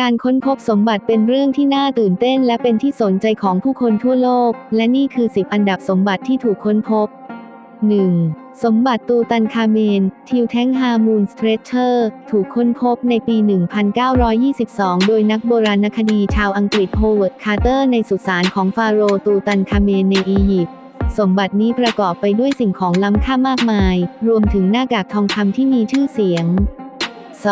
การค้นพบสมบัติเป็นเรื่องที่น่าตื่นเต้นและเป็นที่สนใจของผู้คนทั่วโลก และนี่คือ 10 อันดับสมบัติที่ถูกค้นพบ 1. สมบัติตูตันคาเมน ทิวแทงฮามูนสเตรเชอร์ ถูกค้นพบในปี 1922 โดยนักโบราณคดีชาวอังกฤษโฮเวิร์ด คาร์เตอร์ ในสุสานของฟาโรห์ตูตันคาเมนในอียิปต์สมบัตินี้ประกอบไปด้วยสิ่งของล้ำค่ามากมาย รวมถึงหน้ากากทองคำที่มีชื่อเสียง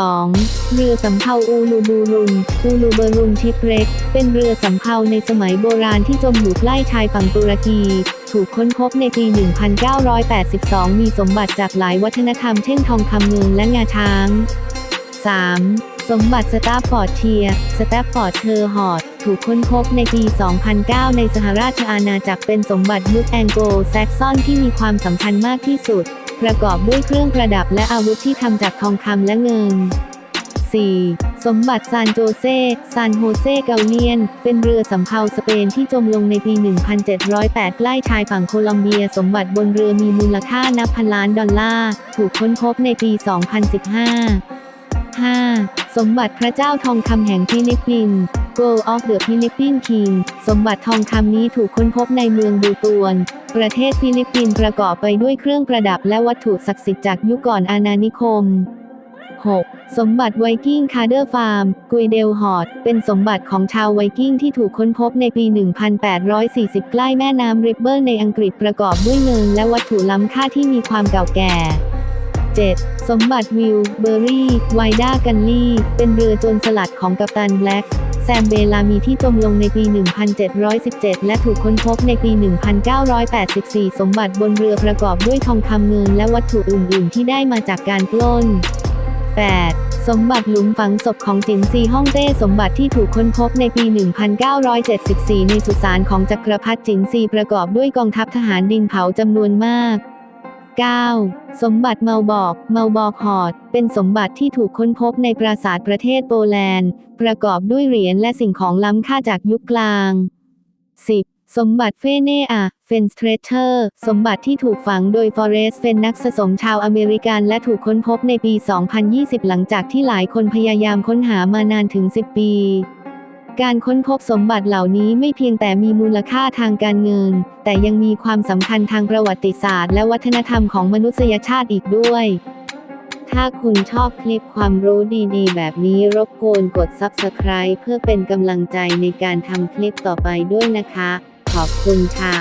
2. เรือสำเภาอูลูบูรุนอูลูเบรุนชิปเร็ก เป็นเรือสำเภาในสมัยโบราณที่จมอยู่ใกล้ชายฝั่งตุรกี ถูกค้นพบในปี 1982 มีสมบัติจากหลายวัฒนธรรมเช่นทองคำเงินและงาช้าง 3. สมบัติสตาร์ฟอร์ดเทียสแตฟฟอร์ดเทอร์ฮอดถูกค้นพบในปี 2009 ในสหราชอาณาจักรเป็นสมบัติยุคแองโกลแซกซอนที่มีความสำคัญมากที่สุด ประกอบด้วยเครื่องประดับและอาวุธที่ทำจากทองคำและเงิน 4. สมบัติซานโจเซ ซานโฮเซเกาเนียน เป็นเรือสำเภาสเปนที่จมลงในปี 1708 ใกล้ชายฝั่งโคลอมเบีย สมบัติบนเรือมีมูลค่านับพันล้านดอลลาร์ ถูกค้นพบในปี 2015 5. สมบัติพระเจ้าทองคำแห่งฟิลิปปินส์ Gold of the Philippine King สมบัติทองคำนี้ถูกค้นพบในเมืองบูตวน ประเทศฟิลิปปินส์ประกอบไปด้วยเครื่องประดับและวัตถุศักดิ์สิทธิ์จากยุคก่อนอาณานิคม 6. สมบัติไวกิ้งคาร์เดอร์ฟาร์ม กุยเดลฮอด เป็นสมบัติของชาวไวกิ้งที่ถูกค้นพบในปี 1840 ใกล้แม่น้ำริปเบอร์ในอังกฤษประกอบด้วยเงินและวัตถุล้ำค่าที่มีความเก่าแก่ 7. สมบัติวิลเบอรี่ไวด้ากันลี่ เป็นเรือโจรสลัดของกัปตันแบล็ก แซมเบลามีที่จมลงในปี 1717 และถูกค้นพบในปี 1984 สมบัติบนเรือประกอบด้วยทองคำเงินและวัตถุอื่น ๆ ที่ได้มาจากการปล้น 8. สมบัติหลุมฝังศพของจินซีฮ่องเต้สมบัติที่ถูกค้นพบในปี 1974 ในสุสานของจักรพรรดิจินซีประกอบด้วยกองทัพทหารดินเผาจำนวนมาก 9. สมบัติเมาบอก เมาบอกฮอด เป็นสมบัติที่ถูกค้นพบในปราสาทประเทศโปแลนด์ ประกอบด้วยเหรียญและสิ่งของล้ำค่าจากยุคกลาง 10. สมบัติเฟเนอะเฟนสเตรเชอร์ สมบัติที่ถูกฝังโดยฟอเรสเฟนนักสะสมชาวอเมริกันและถูกค้นพบในปี 2020 หลังจากที่หลายคนพยายามค้นหามานานถึง 10 ปี การค้นพบสมบัติเหล่านี้ไม่เพียงแต่มีมูลค่าทางการเงิน แต่ยังมีความสำคัญทางประวัติศาสตร์ และวัฒนธรรมของมนุษยชาติอีกด้วย ถ้าคุณชอบคลิปความรู้ดีๆ แบบนี้รบกวนกด Subscribe เพื่อเป็นกำลังใจในการทำคลิปต่อไปด้วยนะคะ ขอบคุณค่ะ